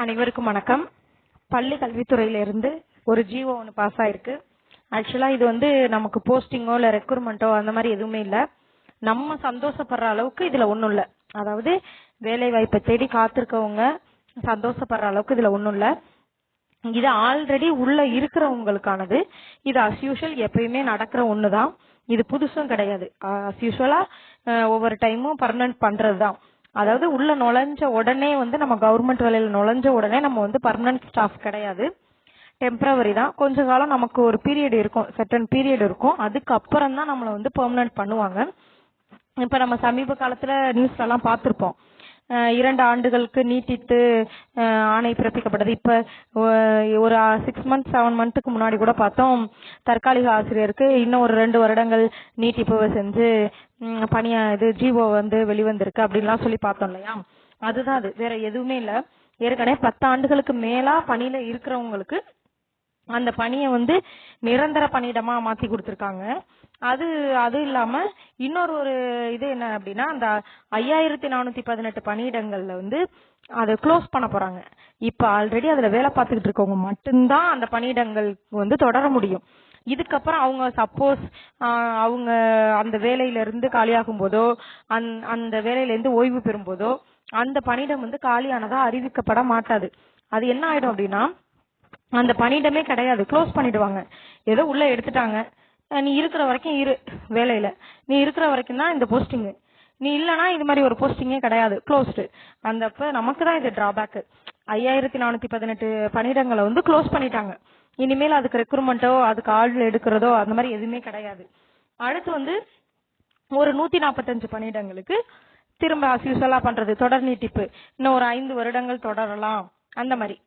அனைவருக்கும் வணக்கம். பள்ளி கல்வித்துறையிலிருந்து ஒரு ஜிஓ ஒன்று பாஸ் ஆயிருக்கு. ஆக்சுவலாக இது வந்து நமக்கு போஸ்டிங்கோ இல்லை ரெக்ரூட்மெண்ட்டோ அந்த மாதிரி எதுவுமே இல்லை. நம்ம சந்தோஷப்படுற அளவுக்கு இதில் ஒன்றும் இல்லை. அதாவது வேலை வாய்ப்பை தேடி காத்திருக்கவங்க சந்தோஷப்படுற அளவுக்கு இதில் ஒன்றும் இல்லை. இது ஆல்ரெடி உள்ள இருக்கிறவங்களுக்கானது. இது அஸ் யூஷுவல் எப்பயுமே நடக்கிற ஒன்று தான் இது புதுசும் கிடையாது. அஸ் யூஷுவலாக ஒவ்வொரு டைமும் பர்மனன்ட் பண்றதுதான். அதாவது உள்ள நுழைஞ்ச உடனே வந்து நம்ம கவர்மெண்ட் வேலையில நுழைஞ்ச உடனே நம்ம வந்து பர்மனன்ட் ஸ்டாஃப் கிடையாது. டெம்பரவரி தான். கொஞ்ச காலம் நமக்கு ஒரு பீரியட் இருக்கும். செட்டன் பீரியட் இருக்கும். அதுக்கப்புறம் தான் நம்மளை வந்து பெர்மனன்ட் பண்ணுவாங்க. இப்ப நம்ம சமீப காலத்துல நியூஸ்ல எல்லாம் பார்த்திருப்போம். இரண்டு ஆண்டுகளுக்கு நீட்டித்து ஆணை பிறப்பிக்கப்பட்டது. இப்ப ஒரு சிக்ஸ் மந்த் செவன் மந்த்துக்கு முன்னாடி கூட பார்த்தோம். தற்காலிக ஆசிரியருக்கு இன்னும் ஒரு ரெண்டு வருடங்கள் நீட்டிப்பு செஞ்சு ம், பணியா இது ஜிஓ வந்து வெளிவந்திருக்கு அப்படின்லாம் சொல்லி பார்த்தோம் இல்லையா? அதுதான் அது. வேற எதுவுமே இல்ல. ஏற்கனவே பத்து ஆண்டுகளுக்கு மேலா பணியில இருக்கிறவங்களுக்கு அந்த பணியை வந்து நிரந்தர பணியிடமா மாத்தி கொடுத்துருக்காங்க. அது அது இல்லாம இன்னொரு ஒரு இது என்ன அப்படின்னா அந்த ஐயாயிரத்தி நானூத்தி பதினெட்டு பணியிடங்கள்ல வந்து அதை க்ளோஸ் பண்ண போறாங்க. இப்ப ஆல்ரெடி அதுல வேலை பார்த்துக்கிட்டு இருக்கவங்க மட்டும்தான் அந்த பணியிடங்கள் வந்து தொடர முடியும். இதுக்கப்புறம் அவங்க சப்போஸ் அவங்க அந்த வேலையில இருந்து காலியாகும் போதோ அந்த அந்த வேலையில இருந்து ஓய்வு பெறும் போதோ அந்த பணியிடம் வந்து காலியானதா அறிவிக்கப்பட மாட்டாது. அது என்ன ஆயிடும் அப்படின்னா அந்த பணியிடமே கிடையாது. க்ளோஸ் பண்ணிடுவாங்க. ஏதோ உள்ள எடுத்துட்டாங்க. நீ இருக்கிற வரைக்கும் இரு வேலையில. நீ இருக்கிற வரைக்கும் தான் இந்த போஸ்டிங் நீ இல்லனா இது மாதிரி ஒரு போஸ்டிங்கே கிடையாது. க்ளோஸ்டு அந்த அப்ப நமக்கு தான் இது டிராபேக் ஐயாயிரத்தி நானூத்தி பதினெட்டு பணியிடங்களை வந்து க்ளோஸ் பண்ணிட்டாங்க. இனிமேல் அதுக்கு ரெக்ரூட்மெண்ட்டோ அதுக்கு ஆள் எடுக்கிறதோ அந்த மாதிரி எதுவுமே கிடையாது. அடுத்து வந்து ஒரு நூத்தி நாற்பத்தஞ்சு பணியிடங்களுக்கு திரும்ப அஸ்யூசலா பண்றது. தொடர் நீட்டிப்பு. இன்னும் ஒரு ஐந்து வருடங்கள் தொடரலாம். அந்த மாதிரி.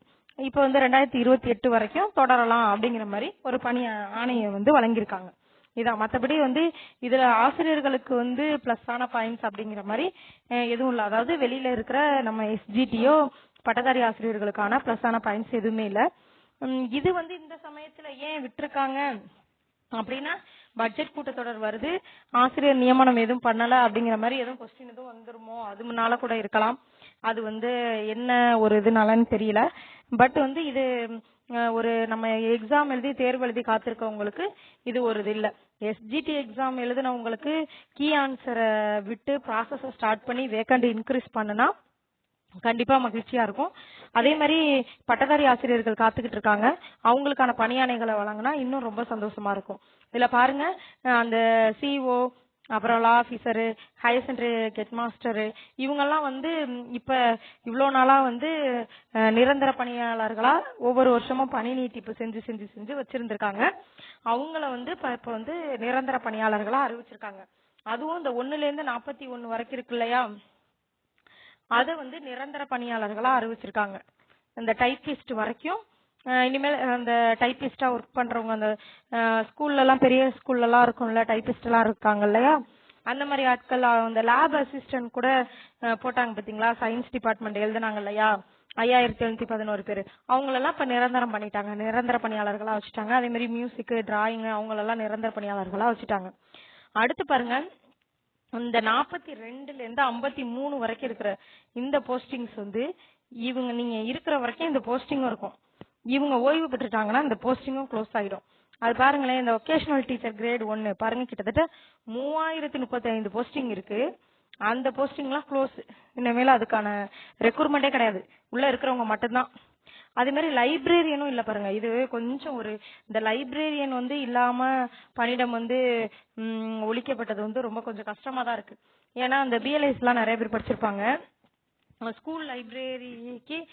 இப்போ வந்து ரெண்டாயிரத்தி இருபத்தி எட்டு வரைக்கும் தொடரலாம் அப்படிங்கிற மாதிரி ஒரு பணி ஆணையை வந்து வழங்கியிருக்காங்க. இதான் மற்றபடி வந்து இதுல ஆசிரியர்களுக்கு வந்து பிளஸ் ஆன பாயிண்ட்ஸ் அப்படிங்கிற மாதிரி எதுவும் இல்லை. அதாவது வெளியில இருக்கிற நம்ம எஸ்ஜிடியோ பட்டதாரி ஆசிரியர்களுக்கான பிளஸ் ஆன பாயிண்ட்ஸ் எதுவுமே இல்லை. இது வந்து இந்த சமயத்துல ஏன் விட்டுருக்காங்க? அப்படின்னா பட்ஜெட் கூட்டத்தொடர் வருது. ஆசிரியர் நியமனம் எதுவும் பண்ணல அப்படிங்கிற மாதிரி எதுவும் கொஸ்டின் எதுவும் வந்துருமோ? அது முன்னால கூட இருக்கலாம். அது வந்து என்ன ஒரு இதுனாலன்னு தெரியல. பட் வந்து இது ஒரு நம்ம எக்ஸாம் எழுதி தேர்வு எழுதி காத்திருக்கவங்களுக்கு இது ஒரு இது இல்ல. எஸ்ஜிடி எக்ஸாம் எழுதினவங்களுக்கு கீ ஆன்சரை விட்டு ப்ராசஸை ஸ்டார்ட் பண்ணி வேக்கண்ட் இன்க்ரீஸ் பண்ணுனா கண்டிப்பா மகிழ்ச்சியா இருக்கும். அதே மாதிரி பட்டதாரி ஆசிரியர்கள் காத்துக்கிட்டு இருக்காங்க. அவங்களுக்கான பணியாணைகளை வழங்கினா இன்னும் ரொம்ப சந்தோஷமா இருக்கும். இதுல பாருங்க அந்த சிஓ அப்புறம் law officer higher secondary head master இவங்கெல்லாம் வந்து இப்போ இப்ப இவ்வளோ நாளா வந்து நிரந்தர பணியாளர்களா ஒவ்வொரு வருஷமும் பணி நீட்டிப்பு செஞ்சு செஞ்சு செஞ்சு வச்சிருந்திருக்காங்க. அவங்கள வந்து இப்ப இப்போ வந்து நிரந்தர பணியாளர்களா அறிவிச்சிருக்காங்க. அதுவும் இந்த ஒண்ணுல இருந்து நாற்பத்தி ஒன்று வரைக்கும் இருக்கு இல்லையா? அதை வந்து நிரந்தர பணியாளர்களா அறிவிச்சிருக்காங்க. இந்த டைப்பிஸ்ட் வரைக்கும் இனிமேல் அந்த டைப்பிஸ்டா ஒர்க் பண்றவங்க அந்த ஸ்கூல்லலாம் பெரிய ஸ்கூல்லலாம் இருக்கும்ல டைப்பிஸ்ட் எல்லாம் இருக்காங்க இல்லையா? அந்த மாதிரி ஆட்கள் அந்த லேப் அசிஸ்டன்ட் கூட போட்டாங்க பாத்தீங்களா? சயின்ஸ் டிபார்ட்மெண்ட் எழுதுனாங்க இல்லையா? ஐயாயிரத்தி எழுநூத்தி பதினோரு பேர். அவங்களெல்லாம் இப்ப நிரந்தரம் பண்ணிட்டாங்க. நிரந்தர பணியாளர்களா வச்சுட்டாங்க. அதே மாதிரி மியூசிக் டிராயிங் அவங்களெல்லாம் நிரந்தர பணியாளர்களா வச்சுட்டாங்க. அடுத்து பாருங்க. இந்த நாற்பத்தி ரெண்டுல இருந்து ஐம்பத்தி மூணு வரைக்கும் இருக்கிற இந்த போஸ்டிங்ஸ் வந்து இவங்க நீங்க இருக்கிற வரைக்கும் இந்த போஸ்டிங்கும் இருக்கும். இவங்க ஓய்வு பெற்றுட்டாங்கன்னா இந்த போஸ்டிங்கும் க்ளோஸ் ஆகிடும் அது பாருங்களேன் இந்த ஒகேஷனல் டீச்சர் கிரேட் ஒன்னு பாருங்க கிட்டத்தட்ட மூவாயிரத்தி முப்பத்தி ஐந்து போஸ்டிங் இருக்கு. அந்த போஸ்டிங்லாம் க்ளோஸ் இனிமேல் அதுக்கான ரெக்ரூட்மெண்டே கிடையாது. உள்ள இருக்கிறவங்க மட்டும்தான். அதே மாதிரி லைப்ரரியனும் இல்லை பாருங்க இது கொஞ்சம் ஒரு இந்த லைப்ரரியன் வந்து இல்லாம பணியிடம் வந்து ஒழிக்கப்பட்டது வந்து ரொம்ப கொஞ்சம் கஷ்டமா தான் இருக்கு. ஏன்னா அந்த பிஎல்ஐஸ் எல்லாம் நிறைய பேர் படிச்சிருப்பாங்க. ஸ்கூல் லைப்ரரிக்கு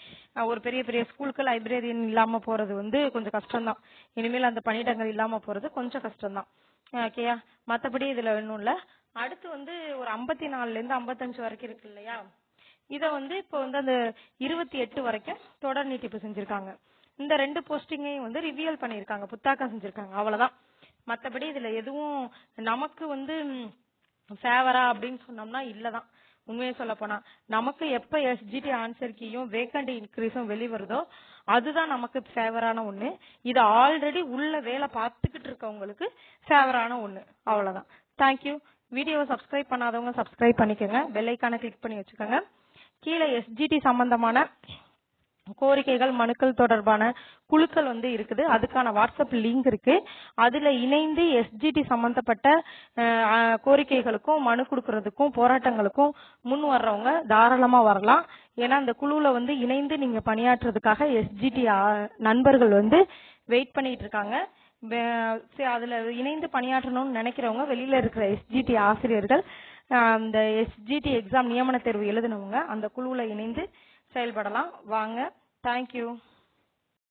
ஒரு பெரிய பெரிய ஸ்கூலுக்கு லைப்ரரியன் இல்லாம போறது வந்து கொஞ்சம் கஷ்டம்தான். இனிமேல் அந்த பணியிடங்கள் இல்லாம போறது கொஞ்சம் கஷ்டம்தான். ஓகேயா மத்தபடி இதுல ஒன்றும் இல்ல. அடுத்து வந்து ஒரு ஐம்பத்தி நாலுல இருந்து ஐம்பத்தஞ்சு வரைக்கும் இருக்கு இல்லையா? இத வந்து இப்போ வந்து அந்த இருபத்தி எட்டு வரைக்கும் தொடர் நீட்டிப்பு செஞ்சிருக்காங்க. இந்த ரெண்டு போஸ்டிங்கையும் வந்து ரிவியல் பண்ணிருக்காங்க புத்தாக்கம் செஞ்சிருக்காங்க. அவ்வளவுதான். மத்தபடி இதுல எதுவும் நமக்கு வந்து ஃபேவரா அப்படின்னு சொன்னோம்னா இல்லதான். உண்மையை சொல்ல போனா நமக்கு எப்ப எஸ்ஜிடி ஆன்சர் கீயும் வேக்கண்ட் இன்க்ரீஸும் வெளிவருதோ அதுதான் நமக்கு ஃபேவரான ஒண்ணு. இது ஆல்ரெடி உள்ள வேலை பார்த்துக்கிட்டு இருக்கவங்களுக்கு ஃபேவரான ஒண்ணு. அவ்வளவுதான். தேங்க்யூ வீடியோவை சப்ஸ்கிரைப் பண்ணாதவங்க சப்ஸ்கிரைப் பண்ணிக்கோங்க. பெல் கிளிக் பண்ணி வச்சுக்கோங்க. கீழே எஸ்ஜிடி சம்பந்தமான கோரிக்கைகள் மனுக்கள் தொடர்பான குழுக்கள் வந்து இருக்குது. அதுக்கான வாட்ஸ்அப் லிங்க் இருக்கு. அதுல இணைந்து எஸ்ஜிடி சம்பந்தப்பட்ட கோரிக்கைகளுக்கும் மனு கொடுக்கறதுக்கும் போராட்டங்களுக்கும் முன் வர்றவங்க தாராளமா வரலாம். ஏன்னா அந்த குழுவில் வந்து இணைந்து நீங்க பணியாற்றுறதுக்காக எஸ்ஜிடி நண்பர்கள் வந்து வெயிட் பண்ணிட்டு இருக்காங்க. சரி, அதுல இணைந்து பணியாற்றணும்னு நினைக்கிறவங்க வெளியில இருக்கிற எஸ்ஜிடி ஆசிரியர்கள் அந்த எஸ்ஜிடி எக்ஸாம் நியமன தேர்வு எழுதினவங்க அந்த குழுவில் இணைந்து செயல்படலாம். வாங்க. தேங்க்யூ